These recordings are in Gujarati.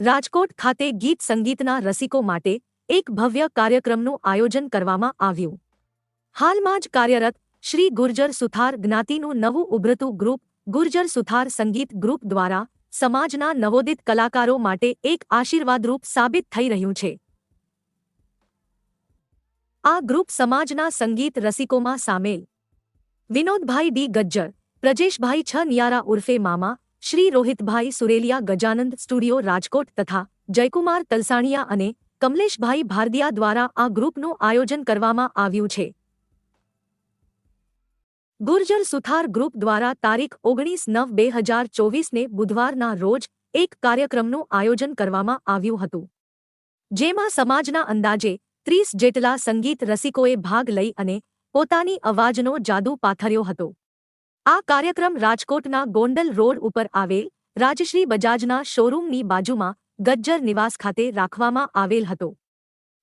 રાજકોટ ખાતે ગીત સંગીતના રસિકો માટે એક ભવ્ય કાર્યક્રમનું આયોજન કરવામાં આવ્યું. હાલમાં જ કાર્યરત શ્રી ગુર્જર સુથાર જ્ઞાતિનું નવું ઉભરતું ગ્રુપ, ગુર્જર સુથાર સંગીત ગ્રુપ દ્વારા સમાજના નવોદિત કલાકારો માટે એક આશીર્વાદરૂપ સાબિત થઈ રહ્યું છે. આ ગ્રુપ સમાજના સંગીત રસિકોમાં સામેલ. વિનોદભાઈ ડી ગજ્જર, પ્રજેશભાઈ છ નિયારા ઉર્ફે મામા શ્રી રોહિતભાઈ સુરેલિયા, ગજાનંદ સ્ટુડિયો, રાજકોટ તથા જયકુમાર તલસાણિયા અને કમલેશભાઈ ભારદિયા દ્વારા આ ગ્રુપનું આયોજન કરવામાં આવ્યું છે. ગુર્જર સુથાર ગ્રુપ દ્વારા તારીખ ઓગણીસ નવ બે હજાર ચોવીસને બુધવારના રોજ એક કાર્યક્રમનું આયોજન કરવામાં આવ્યું હતું. જેમાં સમાજના અંદાજે ત્રીસ જેટલા સંગીત રસિકોએ ભાગ લઈ અને પોતાની અવાજનો જાદુ પાથર્યો હતો. આ કાર્યક્રમ રાજકોટના ગોંડલ રોડ ઉપર આવેલ રાજશ્રી બજાજના શોરૂમની બાજુમાં ગજ્જર નિવાસ ખાતે રાખવામાં આવેલ હતો.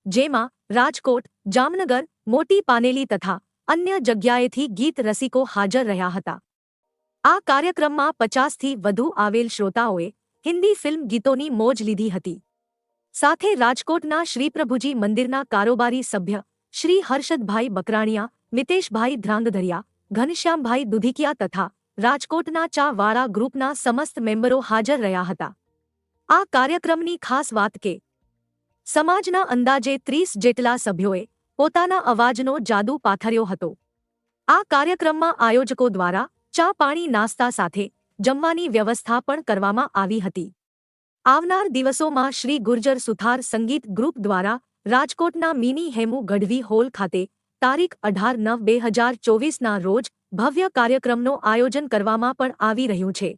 જેમાં રાજકોટ, જામનગર, મોટી પાનેલી તથા અન્ય જગ્યાએથી ગીત રસિકો હાજર રહ્યા હતા. આ કાર્યક્રમમાં પચાસથી વધુ આવેલ શ્રોતાઓએ હિન્દી ફિલ્મ ગીતોની મોજ લીધી હતી. સાથે રાજકોટના શ્રીપ્રભુજી મંદિરના કારોબારી સભ્ય શ્રી હર્ષદભાઈ બકરાણિયા, મિતેશભાઈ ધ્રાંગધરિયા ઘનશ્યામભાઈ દુધિકિયા તથા રાજકોટના ચા વાળા ગ્રુપના સમસ્ત મેમ્બરો હાજર રહ્યા હતા. આ કાર્યક્રમની ખાસ વાત કે, સમાજના અંદાજે ત્રીસ જેટલા સભ્યોએ પોતાના અવાજનો જાદુ પાથર્યો હતો. આ કાર્યક્રમમાં આયોજકો દ્વારા ચા પાણી નાસ્તા સાથે જમવાની વ્યવસ્થા પણ કરવામાં આવી હતી. આવનાર દિવસોમાં શ્રી ગુર્જર સુથાર સંગીત ગ્રુપ દ્વારા રાજકોટના મિની હેમુ ગઢવી હોલ ખાતે તારીખ અઢાર નવ બે હજાર ચોવીસના રોજ ભવ્ય કાર્યક્રમનું આયોજન કરવામાં પણ આવી રહ્યું છે.